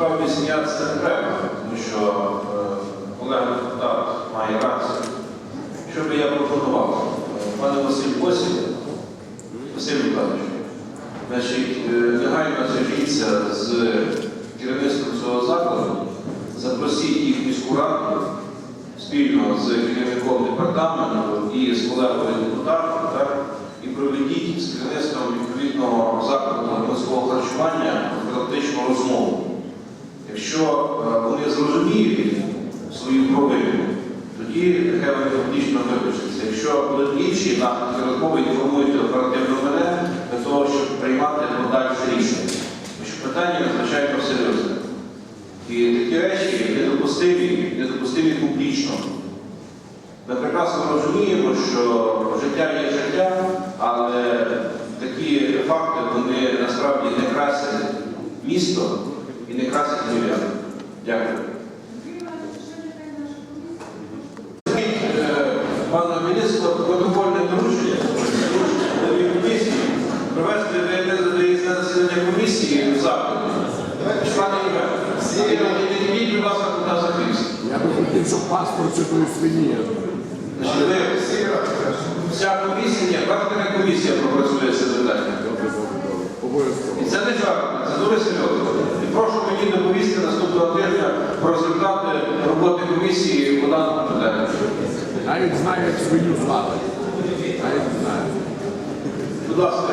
Насправді сміятися не треба, тому що е, колега депутат має рацію. Що би я пропонував? Е, Пане Василь Осін, Василь Михайлович, значить, е, негайно зв'яжіться з керівництвом цього закладу, запросіть їх міську раду спільно з керівником департаменту і з колегою депутатом, так, і проведіть з керівництвом відповідного закладу громадського харчування практичну розмову. Якщо е, вони зрозуміють свою провину, тоді нехай вони публічно вибачаться. Якщо будуть інші наслідки розмови, інформуйте оперативно мене для того, щоб приймати подальше рішення. Що питання надзвичайно серйозне. І такі речі недопустимі, недопустимі публічно. Ми прекрасно розуміємо, що життя є життя, але такі факти вони насправді не красять місто і не красять львів'ян. Дякую. Е, Пане міністр, протокольне доручення комісії провести засідання комісії в закладі. Пане будь ласка, куди закрився. Я би хотів, щоб паспорт це тої свині. Вся комісія, ні, комісія пропрацює це питання. І це не жарт, це дуже серйозно. Прошу мені доповісти наступного тижня про результати роботи комісії по даному питанню. Навіть знаю, як свою славу. Навіть знаю. Будь ласка,